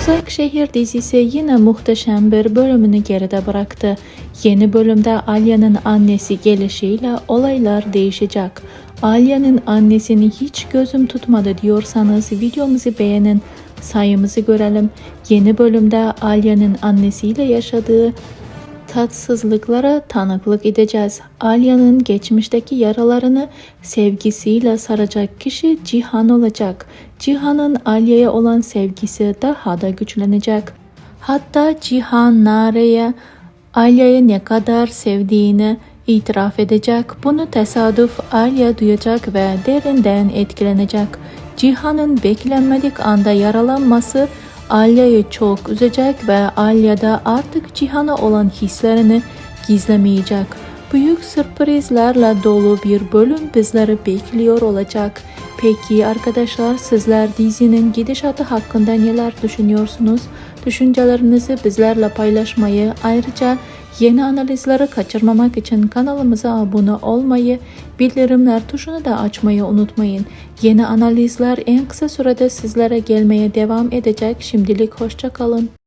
Uzak Şehir dizisi yine muhteşem bir bölümünü geride bıraktı. Yeni bölümde Alya'nın annesi gelişiyle olaylar değişecek. Alya'nın annesini hiç gözüm tutmadı diyorsanız videomuzu beğenin, sayımızı görelim. Yeni bölümde Alya'nın annesiyle yaşadığı tatsızlıklara tanıklık edeceğiz. Alya'nın geçmişteki yaralarını sevgisiyle saracak kişi Cihan olacak. Cihan'ın Alya'ya olan sevgisi daha da güçlenecek. Hatta Cihan Nare'ye Alya'yı ne kadar sevdiğini itiraf edecek. Bunu tesadüf Alya duyacak ve derinden etkilenecek. Cihan'ın beklenmedik anda yaralanması Alya'yı çok üzecek ve Alya artık Cihan'a olan hislerini gizlemeyecek. Büyük sürprizlerle dolu bir bölüm bizleri bekliyor olacak. Peki arkadaşlar sizler dizinin gidişatı hakkında neler düşünüyorsunuz? Düşüncelerinizi bizlerle paylaşmayı ayrıca yeni analizleri kaçırmamak için kanalımıza abone olmayı, bildirimler tuşunu da açmayı unutmayın. Yeni analizler en kısa sürede sizlere gelmeye devam edecek. Şimdilik hoşça kalın.